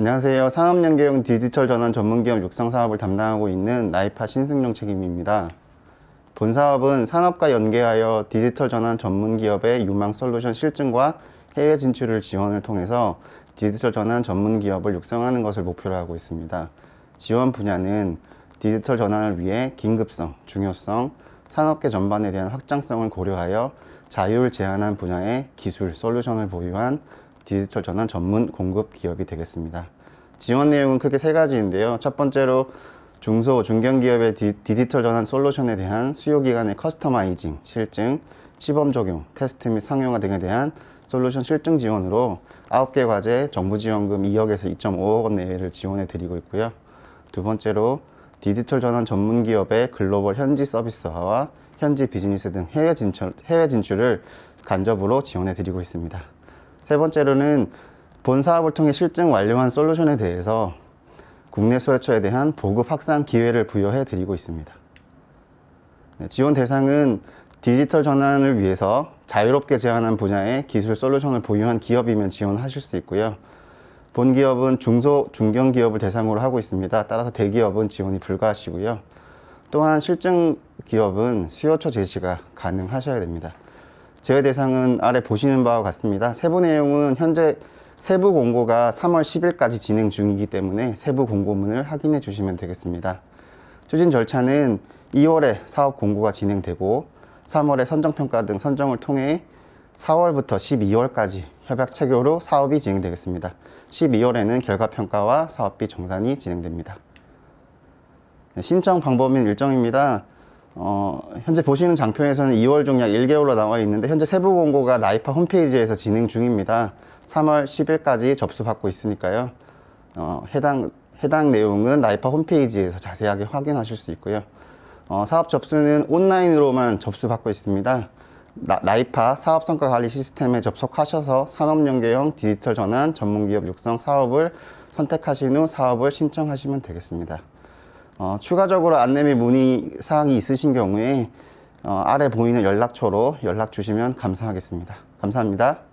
안녕하세요. 산업연계형 디지털 전환 전문기업 육성 사업을 담당하고 있는 나이파 신승용 책임입니다. 본 사업은 산업과 연계하여 디지털 전환 전문기업의 유망 솔루션 실증과 해외 진출을 지원을 통해서 디지털 전환 전문기업을 육성하는 것을 목표로 하고 있습니다. 지원 분야는 디지털 전환을 위해 긴급성, 중요성, 산업계 전반에 대한 확장성을 고려하여 자율 제한한 분야의 기술, 솔루션을 보유한 디지털 전환 전문 공급 기업이 되겠습니다. 지원 내용은 크게 세 가지인데요. 첫 번째로 중소, 중견 기업의 디, 디지털 전환 솔루션에 대한 수요 기간의 커스터마이징, 실증, 시범 적용, 테스트 및 상용화 등에 대한 솔루션 실증 지원으로 9개 과제 정부 지원금 2억에서 2.5억 원 내외를 지원해 드리고 있고요. 두 번째로 디지털 전환 전문 기업의 글로벌 현지 서비스화와 현지 비즈니스 등 해외 진출, 해외 진출을 간접으로 지원해 드리고 있습니다. 세 번째로는 본 사업을 통해 실증 완료한 솔루션에 대해서 국내 수요처에 대한 보급 확산 기회를 부여해 드리고 있습니다. 네, 지원 대상은 디지털 전환을 위해서 자유롭게 제한한 분야의 기술 솔루션을 보유한 기업이면 지원하실 수 있고요. 본 기업은 중소, 중견 기업을 대상으로 하고 있습니다. 따라서 대기업은 지원이 불가하시고요. 또한 실증 기업은 수요처 제시가 가능하셔야 됩니다. 제외 대상은 아래 보시는 바와 같습니다. 세부 내용은 현재 세부 공고가 3월 10일까지 진행 중이기 때문에 세부 공고문을 확인해 주시면 되겠습니다. 추진 절차는 2월에 사업 공고가 진행되고 3월에 선정평가 등 선정을 통해 4월부터 12월까지 협약 체결로 사업이 진행되겠습니다. 12월에는 결과평가와 사업비 정산이 진행됩니다. 네, 신청 방법 및 일정입니다. 어, 현재 보시는 장표에서는 2월 중약 1개월로 나와 있는데 현재 세부 공고가 나이파 홈페이지에서 진행 중입니다. 3월 10일까지 접수받고 있으니까요. 어, 해당 해당 내용은 나이파 홈페이지에서 자세하게 확인하실 수 있고요. 어, 사업 접수는 온라인으로만 접수받고 있습니다. 나, 나이파 사업 성과 관리 시스템에 접속하셔서 산업연계형 디지털 전환 전문기업 육성 사업을 선택하신 후 사업을 신청하시면 되겠습니다. 어, 추가적으로 안내 및 문의 사항이 있으신 경우에 어, 아래 보이는 연락처로 연락 주시면 감사하겠습니다. 감사합니다.